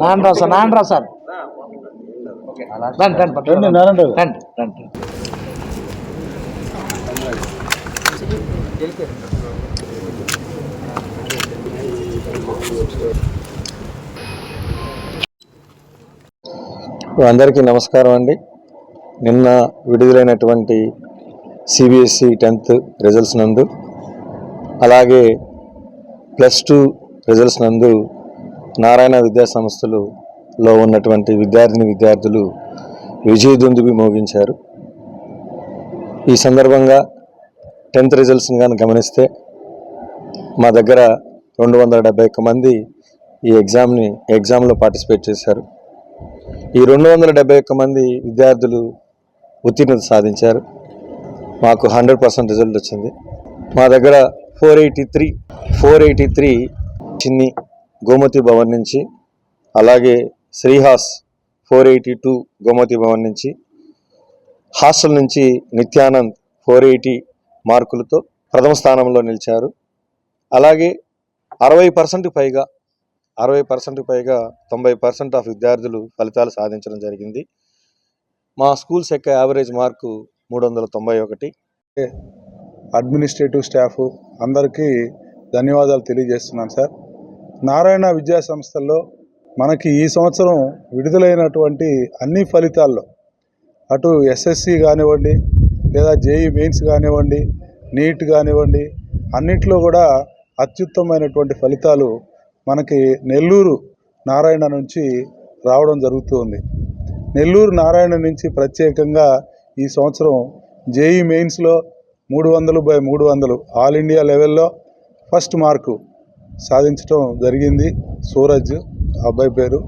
నాన్న రావు సార్ నాన్న రావు సార్ రండి రండి పట్టుకోండి. రండి, నారాయణ రావు. రండి రండి అందరికీ నమస్కారం అండి నిన్న విడుదలైనటువంటి సిబిఎస్ఈ టెన్త్ రిజల్ట్స్ నందు అలాగే ప్లస్ టూ రిజల్ట్స్ నందు నారాయణ విద్యా సంస్థలులో ఉన్నటువంటి విద్యార్థిని విద్యార్థులు విజయదుందుబి మోగించారు. ఈ సందర్భంగా టెన్త్ రిజల్ట్స్ని కానీ గమనిస్తే మా దగ్గర రెండు వందల డెబ్బై ఒక్క మంది ఈ ఎగ్జామ్ని ఎగ్జామ్లో పార్టిసిపేట్ చేశారు. ఈ రెండు వందల డెబ్బై ఒక్క మంది విద్యార్థులు ఉత్తీర్ణత సాధించారు. మాకు హండ్రెడ్ పర్సెంట్ రిజల్ట్ వచ్చింది. మా దగ్గర four eighty three four eighty three Chinni Gomathi Bhavan నుంచి అలాగే Srihas four eighty two Gomathi Bhavan నుంచి హాస్టల్ నుంచి నిత్యానంద్ ఫోర్ ఎయిటీ మార్కులతో ప్రథమ స్థానంలో నిలిచారు. అలాగే అరవై పర్సెంట్ పైగా అరవై పర్సెంట్ పైగా తొంభై పర్సెంట్ ఆఫ్ విద్యార్థులు ఫలితాలు సాధించడం జరిగింది. మా స్కూల్స్ యొక్క యావరేజ్ మార్కు మూడు వందల తొంభై ఒకటి. అడ్మినిస్ట్రేటివ్ స్టాఫ్ అందరికీ ధన్యవాదాలు తెలియజేస్తున్నాను సార్. నారాయణ విద్యా సంస్థల్లో మనకి ఈ సంవత్సరం విడుదలైనటువంటి అన్ని ఫలితాల్లో అటు ఎస్ఎస్సి కానివ్వండి లేదా జేఈ మెయిన్స్ కానివ్వండి నీట్ కానివ్వండి అన్నిట్లో కూడా అత్యుత్తమైనటువంటి ఫలితాలు మనకి నెల్లూరు నారాయణ నుంచి రావడం జరుగుతుంది. నెల్లూరు నారాయణ నుంచి ప్రత్యేకంగా ఈ సంవత్సరం జేఈ మెయిన్స్లో మూడు వందలు బై మూడు వందలు. ఆల్ ఇండియా లెవెల్లో ఫస్ట్ మార్కు సాధించడం జరిగింది సూరజ్ ఆ అబ్బాయి పేరు.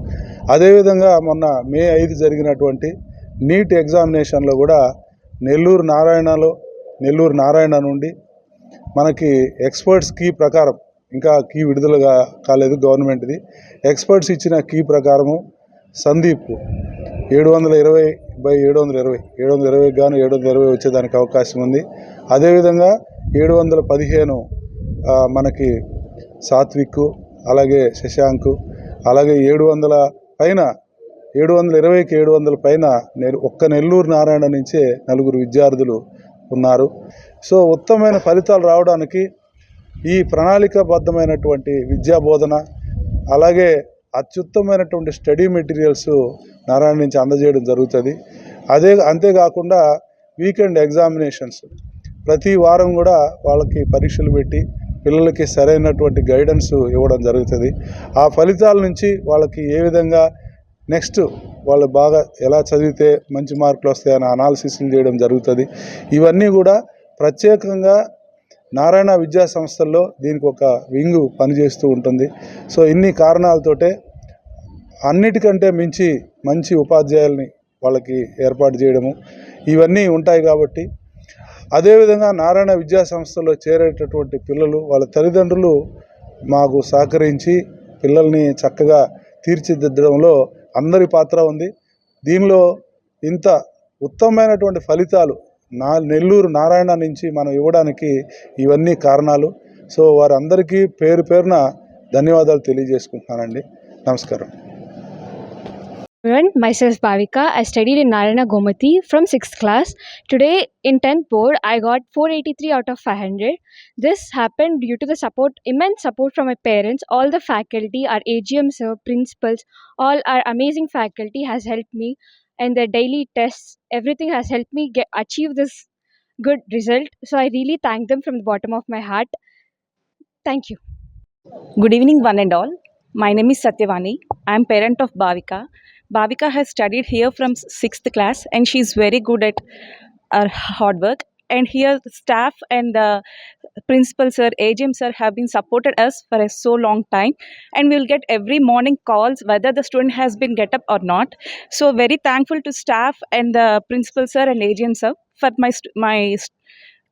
అదేవిధంగా మొన్న మే ఐదు జరిగినటువంటి నీట్ ఎగ్జామినేషన్లో కూడా నెల్లూరు నారాయణలో నెల్లూరు నారాయణ నుండి మనకి ఎక్స్పర్ట్స్ కీ ప్రకారం ఇంకా కీ విడుదలగా కాలేదు గవర్నమెంట్ది ఎక్స్పర్ట్స్ ఇచ్చిన కీ ప్రకారము సందీప్ ఏడు వందల ఇరవై బై ఏడు వందల ఇరవై ఏడు వందల ఇరవై గాను ఏడు వందల ఇరవై వచ్చేదానికి అవకాశం ఉంది. అదేవిధంగా ఏడు వందల పదిహేను మనకి సాత్విక్ అలాగే శశాంక్ అలాగే ఏడు వందల పైన ఏడు వందల ఇరవైకి ఏడు వందల పైన నేను ఒక్క నెల్లూరు నారాయణ నుంచే నలుగురు విద్యార్థులు ఉన్నారు. సో ఉత్తమమైన ఫలితాలు రావడానికి ఈ ప్రణాళికాబద్ధమైనటువంటి విద్యా బోధన అలాగే అత్యుత్తమైనటువంటి స్టడీ మెటీరియల్స్ నారాయణ నుంచి అందజేయడం జరుగుతుంది. అదే అంతేకాకుండా వీకెండ్ ఎగ్జామినేషన్స్. ప్రతి వారం కూడా వాళ్ళకి పరీక్షలు పెట్టి పిల్లలకి సరైనటువంటి గైడెన్స్ ఇవ్వడం జరుగుతుంది. ఆ ఫలితాల నుంచి వాళ్ళకి ఏ విధంగా నెక్స్ట్ వాళ్ళు బాగా ఎలా చదివితే మంచి మార్కులు వస్తాయని అనాలిసిస్లు చేయడం జరుగుతుంది. ఇవన్నీ కూడా ప్రత్యేకంగా నారాయణ విద్యా సంస్థల్లో దీనికి ఒక వింగ్ పనిచేస్తూ ఉంటుంది. సో ఇన్ని కారణాలతోటే అన్నిటికంటే మించి మంచి ఉపాధ్యాయుల్ని వాళ్ళకి ఏర్పాటు చేయడము. ఇవన్నీ ఉంటాయి కాబట్టి అదేవిధంగా నారాయణ విద్యా సంస్థలో చేరేటటువంటి పిల్లలు వాళ్ళ తల్లిదండ్రులు మాకు సహకరించి పిల్లల్ని చక్కగా తీర్చిదిద్దడంలో అందరి పాత్ర ఉంది. దీనిలో ఇంత ఉత్తమమైనటువంటి ఫలితాలు నా నెల్లూరు నారాయణ నుంచి మనం ఇవ్వడానికి ఇవన్నీ కారణాలు. సో వారందరికీ పేరు పేరున ధన్యవాదాలు తెలియజేసుకుంటున్నానండి. నమస్కారం. Myself Bhavika. I studied in Narayana Gomati from 6th class. Today in 10th board, I got 483 out of 500. This happened due to the support, immense support from my parents, all the faculty, our AGM sir, principals, all our amazing faculty has helped me and the daily tests, everything has helped me get achieve this good result. So I really thank them from the bottom of my heart. Thank you. Good evening, one and all. My name is Satyavani. I am parent of Bhavika. Bhavika has studied here from sixth class, and she is very good at her hard work. And here, staff and the principal sir, AGM sir, have been supported us for a so long time, and we will get every morning calls whether the student has been get up or not. So very thankful to staff and the principal sir and AGM sir for my my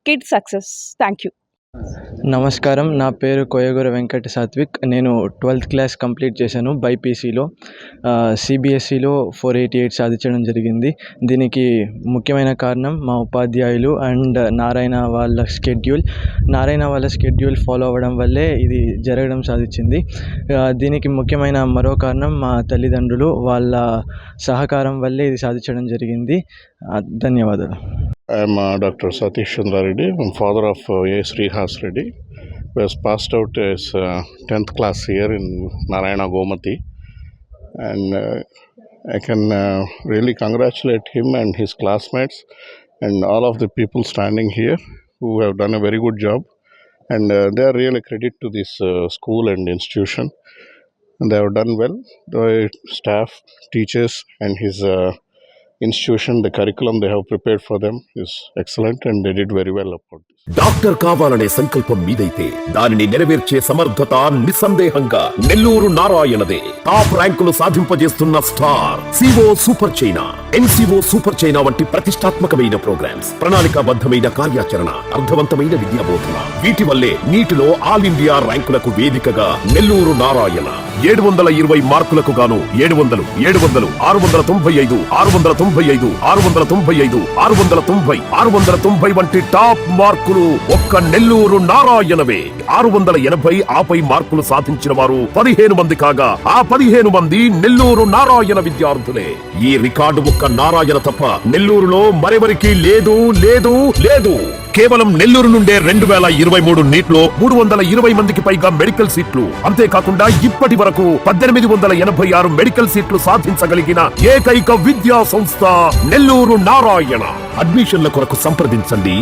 kid success. Thank you. నమస్కారం. నా పేరు కొయ్యగూర వెంకట సాత్విక్. నేను twelfth class complete చేశాను బైపీసీలో సిబిఎస్ఈలో four eighty eight సాధించడం జరిగింది. దీనికి ముఖ్యమైన కారణం మా ఉపాధ్యాయులు అండ్ నారాయణ వాళ్ళ స్కెడ్యూల్. నారాయణ వాళ్ళ స్కెడ్యూల్ ఫాలో అవ్వడం వల్లే ఇది జరగడం సాధించింది. దీనికి ముఖ్యమైన మరో కారణం మా తల్లిదండ్రులు వాళ్ళ సహకారం వల్లే ఇది సాధించడం జరిగింది. ధన్యవాదాలు. I'm doctor Satish Chandrareddy. Father of A Srihas Reddy. Who has passed out his uh, 10th class here in Narayana Gomati. And uh, I can uh, really congratulate him and his classmates and all of the people standing here who have done a very good job. And uh, they are really credit to this uh, school and institution. And they have done well. The staff, teachers, and his institution the curriculum they have prepared for them is excellent and they did very well about doctor కావాలనే సంకల్పం మీదైతే దానిని నెరవేర్చే సమర్థత నిస్సందేహంగా నెల్లూరు నారాయణదే. Top ర్యాంకులు సాధింపజేస్తున్న star CO super Chaina NCO super Chaina వంటి ప్రతిష్టాత్మకమైన ప్రోగ్రామ్స్ ప్రణాళికాబద్ధమైన కార్యాచరణ అర్థవంతమైన విద్యా బోధన వీటి వల్లే నీటిలో ఆల్ ఇండియా ర్యాంకులకు వేదికగా నెల్లూరు నారాయణ. ఏడు వందల ఇరవై మార్కులకు గాను ఏడు వందలు ఏడు వందలు ఆరు వందల తొంభై ఐదు ఆరు వందల తొంభై ఐదు ఆరు వందల తొంభై ఐదు ఆరు వందల తొంభై ఆరు వందల తొంభై వంటి టాప్ మార్కులు ఒక్క నెల్లూరు నారాయణవే. ఆరు వందల ఎనభై ఆపై మార్కులు సాధించిన వారు పదిహేను మంది కాగా ఆ పదిహేను మంది నెల్లూరు నారాయణ విద్యార్థులే. ఈ రికార్డు ఒక్క నారాయణ తప్ప నెల్లూరులో మరెవరికి లేదు లేదు లేదు. కేవలం నెల్లూరు నుండే రెండు వేల ఇరవై మూడు నీట్లో మూడు వందల ఇరవై మందికి పైగా మెడికల్ సీట్లు. అంతేకాకుండా ఇప్పటి వరకు పద్దెనిమిది వందల ఎనభై ఆరు మెడికల్ సీట్లు సాధించగలిగిన ఏకైక విద్యా సంస్థ నెల్లూరు నారాయణ. అడ్మిషన్ల కొరకు సంప్రదించండి.